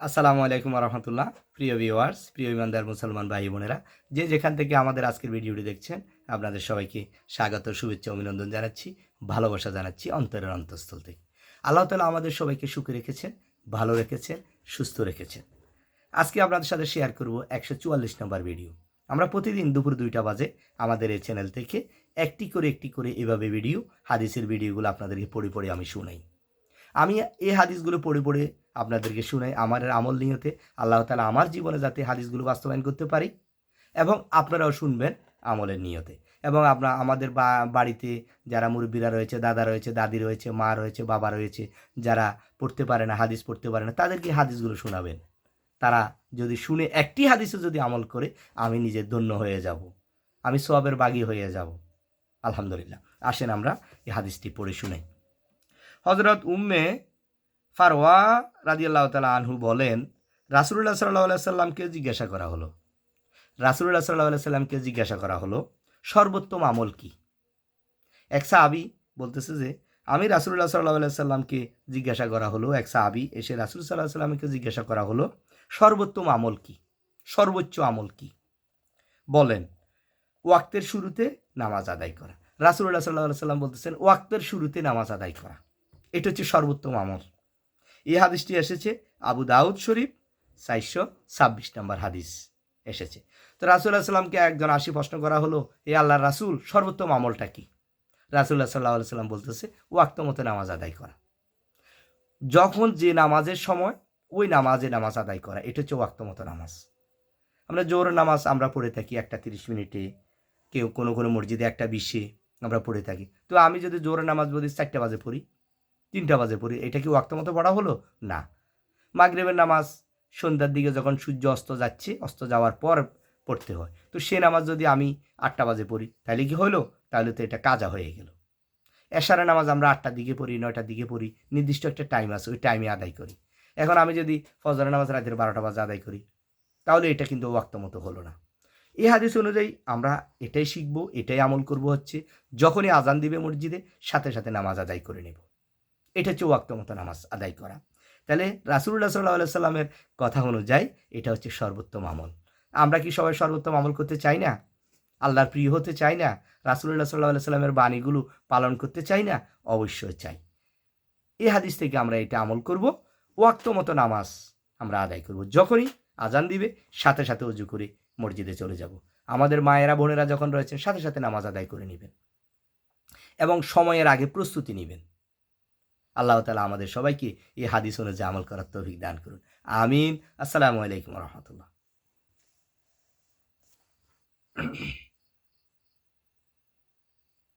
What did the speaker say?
আসসালামু আলাইকুম রহমতুল্লাহ প্রিয় ভিউয়ার্স, প্রিয় ইমানদার মুসলমান ভাই বোনেরা, যে যেখান থেকে আমাদের আজকের ভিডিওটি দেখছেন, আপনাদের সবাইকে স্বাগত, শুভেচ্ছা, অভিনন্দন জানাচ্ছি, ভালোবাসা জানাচ্ছি অন্তরের অন্তঃস্থল থেকে। আল্লাহ তালা আমাদের সবাইকে সুখে রেখেছেন, ভালো রেখেছেন, সুস্থ রেখেছেন। আজকে আপনাদের সাথে শেয়ার করব একশো চুয়াল্লিশ নম্বর ভিডিও আমরা প্রতিদিন দুপুর দুইটা বাজে আমাদের এই চ্যানেল থেকে একটি করে একটি করে এভাবে ভিডিও হাদিসের ভিডিওগুলো আপনাদেরকে পড়ে পড়ে আমি শুনাই। আমি এই হাদিসগুলো পড়ে পড়ে আপনাদেরকে শুনাই আমার আমল নিয়তে আল্লাহ তালা আমার জীবনে যাতে হাদিসগুলো বাস্তবায়ন করতে পারি এবং আপনারাও শুনবেন আমলের নিয়তে। এবং আপনার আমাদের বাড়িতে যারা মুরব্বীরা রয়েছে, দাদা রয়েছে, দাদি রয়েছে, মা রয়েছে, বাবা রয়েছে, যারা পড়তে পারে না, হাদিস পড়তে পারে না, তাদেরকে হাদিসগুলো শোনাবেন। তারা যদি শুনে একটি হাদিসে যদি আমল করে, আমি নিজে ধন্য হয়ে যাব। আমি সোয়াবের বাগি হয়ে যাব। আলহামদুলিল্লাহ। আসেন আমরা এই হাদিসটি পড়ে শুনাই। হজরত উম্মে ফারওয়া রাদিয়াল্লাহ তালা আনহু বলেন রাসুল্লাহ সাল্লাহ সাল্লামকে জিজ্ঞাসা করা হলো। রাসুল্লাহ সাল্লাহ সাল্লামকে জিজ্ঞাসা করা হলো, সর্বোত্তম আমল কি? এক সাহাবি বলতেছে যে, আমি রাসুল্লাহ সাল্লাহ সাল্লামকে জিজ্ঞাসা করা হলো, এক সাহাবি এসে রাসুল সাল্লাহ সাল্লামকে জিজ্ঞাসা করা হলো, সর্বোত্তম আমল কি? সর্বোচ্চ আমল কি? বলেন, ওয়াক্তের শুরুতে নামাজ আদায় করা। রাসুল্লাহ সাল্লাহ সাল্লাম বলতেছেন, ওয়াক্তের শুরুতে নামাজ আদায় করা। এটা হচ্ছে সর্বোত্তম আমল। এই হাদিসটি এসেছে আবু দাউদ শরীফ, চারশো ছাব্বিশ নম্বর হাদিস এসেছে। তো রাসুল্লাহ সাল্লামকে একজন আসি প্রশ্ন করা হলো, এ আল্লাহ রাসুল, সর্বোত্তম আমলটা কি? রাসুল্লাহ সাল্লাহ সাল্লাম বলতেছে, ওয়াক্ত মতো নামাজ আদায় করা। যখন যে নামাজের সময়, ওই নামাজে নামাজ আদায় করা, এটা হচ্ছে ওয়াক্ত মতো নামাজ। আমরা জোর নামাজ আমরা পড়ে থাকি একটা তিরিশ মিনিটে, কেউ কোনো কোনো মসজিদে একটা বিশে আমরা পড়ে থাকি। তো আমি যদি জোর নামাজ বলি, চারটা বাজে পড়ি। তিনটা বাজে পড়ি, এটা কি ওয়াক্ত মতো পড়া হলো? না। মাগরেবের নামাজ, সন্ধ্যার দিকে যখন সূর্য অস্ত যাচ্ছে, অস্ত যাওয়ার পর পড়তে হয়। তো সে নামাজ যদি আমি আটটা বাজে পড়ি, তাহলে কি হলো? তাহলে তো এটা কাজা হয়ে গেল। এশারা নামাজ আমরা আটটার দিকে পড়ি, নয়টার দিকে পড়ি, নির্দিষ্ট একটা টাইম আছে, ওই টাইমে আদায় করি। এখন আমি যদি ফজরের নামাজ রাতের বারোটা বাজে আদায় করি, তাহলে এটা কিন্তু ওয়াক্ত মতো হলো না। এই হাদিস অনুযায়ী আমরা এটাই শিখব, এটাই আমল করব হচ্ছে, যখনই আজান দিবে মসজিদে, সাথে সাথে নামাজ আদায় করে নেব। এটা হচ্ছে ওয়াক্ত মতো নামাজ আদায় করা। তাহলে রাসুল্লাহ সাল্লাহ সাল্লামের কথা অনুযায়ী এটা হচ্ছে সর্বোত্তম আমল। আমরা কি সবাই সর্বোত্তম আমল করতে চাই না? আল্লাহর প্রিয় হতে চাই না? রাসুল্লাহ সাল্লাহ সাল্লামের বাণীগুলো পালন করতে চাই না? অবশ্যই চাই। এই হাদিস থেকে আমরা এটা আমল করব। ওয়াক্ত মতো নামাজ আমরা আদায় করব। যখনই আজান দিবে, সাথে সাথে অজু করে মসজিদে চলে যাব। আমাদের মায়েরা, বোনেরা যখন রয়েছেন, সাথে সাথে নামাজ আদায় করে নেবেন। এবং সময়ের আগে প্রস্তুতি নেবেন। আল্লাহ তালা আমাদের সবাইকে এই হাদিস অনুযায়ী আমল করার তৌফিক দান করুন। আমিন। আসসালামু আলাইকুম রহমতুল্লাহ।